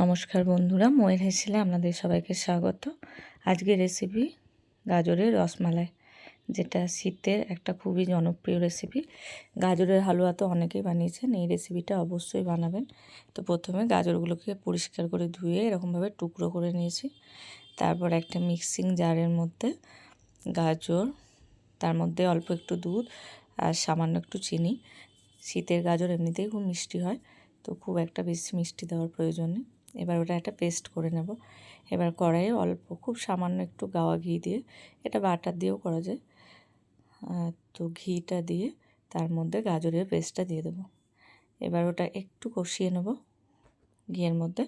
নমস্কার বন্ধুরা, ময়ের হেসেলে আপনাদের সবাইকে স্বাগত। আজকের রেসিপি গাজরের রসমালাই, যেটা শীতের একটা খুবই জনপ্রিয় রেসিপি গাজরের হালুয়া তো অনেকেই বানিয়েছেন, এই রেসিপিটা অবশ্যই বানাবেন। তো প্রথমে গাজরগুলোকে পরিষ্কার করে ধুয়ে এরকমভাবে টুকরো করে নিয়েছি। তারপর একটা মিক্সিং জারের মধ্যে গাজর, তার মধ্যে অল্প একটু দুধ আর সামান্য একটু চিনি। শীতের গাজর এমনিতেই খুব মিষ্টি হয়, তো খুব একটা বেশি মিষ্টি দেওয়ার প্রয়োজন নেই। এবার ওটা একটা পেস্ট করে নেব। এবার কড়াইয়ে অল্প, খুব সামান্য একটু গাওয়া ঘি দিয়ে, এটা বাটার দিয়েও করা যায়। তো ঘিটা দিয়ে তার মধ্যে গাজরের পেস্টটা দিয়ে দেবো। এবার ওটা একটু কষিয়ে নেব ঘিয়ের মধ্যে।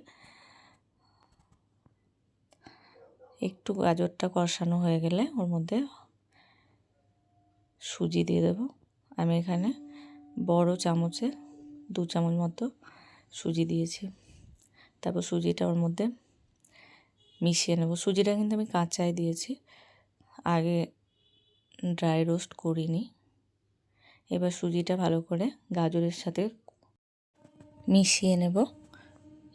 একটু গাজরটা কষানো হয়ে গেলে ওর মধ্যে সুজি দিয়ে দেব। আমি এখানে বড় চামচে, দু চামচ মতো সুজি দিয়েছি। তারপর সুজিটা ওর মধ্যে মিশিয়ে নেব। সুজিটা কিন্তু আমি কাঁচাই দিয়েছি। আগে ড্রাই রোস্ট করিনি। এবার সুজিটা ভালো করে গাজরের সাথে মিশিয়ে নেব।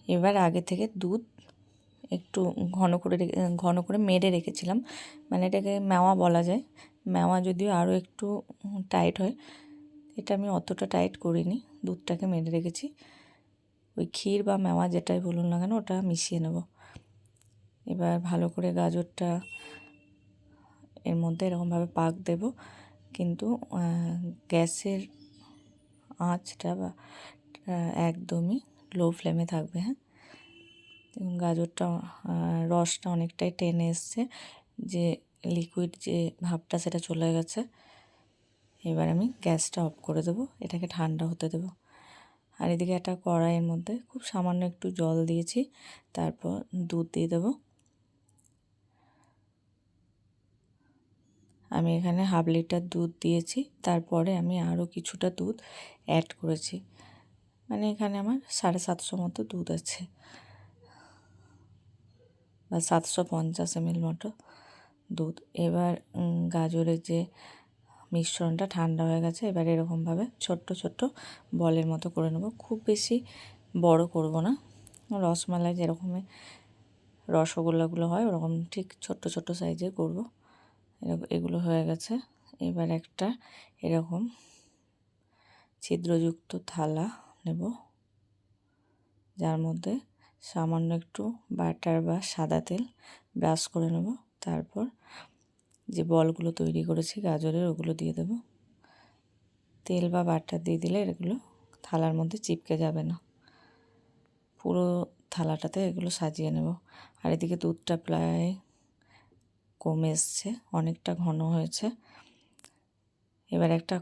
এবার আগে থেকে দুধ একটু ঘন করে ঘন করে মেরে রেখেছিলাম। মানে এটাকে মেওয়া বলা যায়। মেওয়া যদিও আরও একটু টাইট হয়, এটা আমি অতটা টাইট করিনি। দুধটাকে মেরে রেখেছি। ওই ক্ষীর বা মেওয়া যেটাই বলুন না কেন, ওটা মিশিয়ে নেব। এবার ভালো করে গাজরটা এর মধ্যে এরকমভাবে পাক দেব। কিন্তু গ্যাসের আঁচটা বা একদমই লো ফ্লেমে থাকবে হ্যাঁ? গাজরটা রসটা অনেকটাই টেনে এসছে, যে লিকুইড যে ভাবটা সেটা চলে গেছে। এবার আমি গ্যাসটা অফ করে দেবো, এটাকে ঠান্ডা হতে দেবো। আর এদিকে একটা কড়াইয়ের মধ্যে খুব সামান্য একটু জল দিয়েছি, তারপর দুধ দিয়ে দেবো। আমি এখানে হাফ লিটার দুধ দিয়েছি, তারপরে আমি আরও কিছুটা দুধ অ্যাড করেছি। মানে এখানে আমার সাড়ে সাতশো মতো দুধ আছে, বা সাতশো পঞ্চাশ এমএল মতো দুধ। এবার গাজরের যে মিশ্রণটা ঠান্ডা হয়ে গেছে, এবার এরকমভাবে ছোট্ট ছোট্ট বলের মতো করে নেব। খুব বেশি বড় করব না। রসমালাই যেরকম রসগোল্লাগুলো হয়, ওরকম ঠিক ছোট্ট ছোট্ট সাইজে করব। এগুলো হয়ে গেছে। এবার একটা এরকম ছিদ্রযুক্ত থালা নেব, যার মধ্যে সামান্য একটু বাটার বা সাদা তেল ব্রাশ করে নেব। তারপর যে বলগুলো তৈরি করেছি, গাজরের ওগুলো দিয়ে দেবো। তেল বা বাটার দিয়ে দিলে এগুলো থালার মধ্যে চিপকে যাবে না। পুরো থালাটাতে এগুলো সাজিয়ে নেব। আর এদিকে দুধটা প্রায় কমে এসছে, অনেকটা ঘন হয়েছে। এবার একটা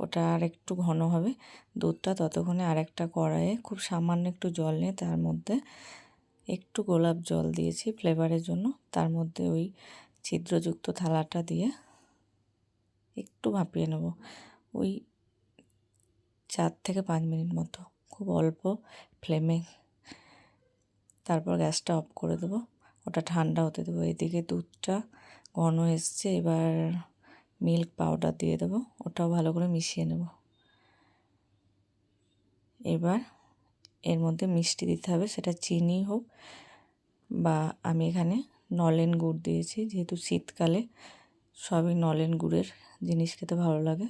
ওটা আর একটু ঘন হবে। দুধটা ততক্ষণে আর একটা কড়াইয়ে খুব সামান্য একটু জল নিয়ে তার মধ্যে একটু গোলাপ জল দিয়েছি ফ্লেভারের জন্য। তার মধ্যে ওই ছিদ্রযুক্ত থালাটা দিয়ে একটু ভাপিয়ে নেব। ওই চার থেকে পাঁচ মিনিট মতো, খুব অল্প ফ্লেমে। তারপর গ্যাসটা অফ করে দেবো। ওটা ঠান্ডা হতে দেবো। এদিকে দুধটা ঘন এসছে, এবার মিল্ক পাউডার দিয়ে দেবো। ওটাও ভালো করে মিশিয়ে নেব। এবার এর মধ্যে মিষ্টি দিতে হবে, সেটা চিনি হোক বা আমি এখানে নলেন গুড় দিয়েছি, যেহেতু শীতকালে সবই নলেন গুড়ের জিনিস খেতে ভালো লাগে।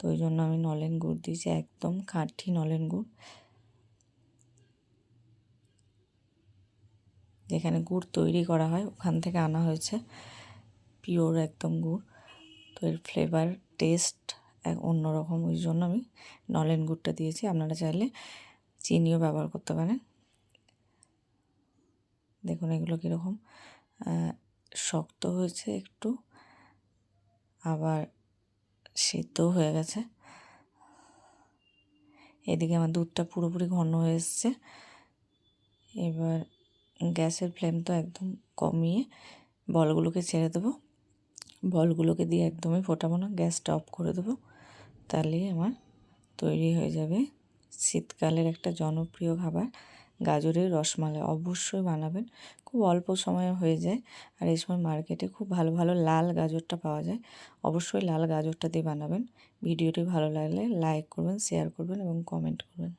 তো ওই জন্য আমি নলেন গুড় দিয়েছি, একদম খাঁটি নলেন গুড়। যেখানে গুড় তৈরি করা হয়, ওখান থেকে আনা হয়েছে। পিওর একদম গুড়। তো এর ফ্লেভার টেস্ট এক অন্যরকম, ওই জন্য আমি নলেন গুড়টা দিয়েছি। আপনারা চাইলে চিনিও ব্যবহার করতে পারেন। দেখুন এগুলো কীরকম। শক্ত হয়েছে একটু, আবার সিদ্ধও হয়ে গেছে। এদিকে আমার দুধটা পুরোপুরি ঘন হয়ে এসছে। এবার গ্যাসের ফ্লেম তো একদম কমিয়ে বলগুলোকে ছেড়ে দেবো। বলগুলোকে দিয়ে একদমই ফোটাবো না, গ্যাসটা অফ করে দেবো। তাহলেই আমার তৈরি হয়ে যাবে শীতকালের একটা জনপ্রিয় খাবার। গাজরের রসমালাই অবশ্যই বানাবেন। খুব অল্প সময়ে হয়ে যায়। আর এই সময় মার্কেটে খুব ভালো ভালো লাল গাজরটা পাওয়া যায়। অবশ্যই লাল গাজরটা দিয়ে বানাবেন। ভিডিওটি ভালো লাগলে লাইক করবেন, শেয়ার করবেন এবং কমেন্ট করবেন।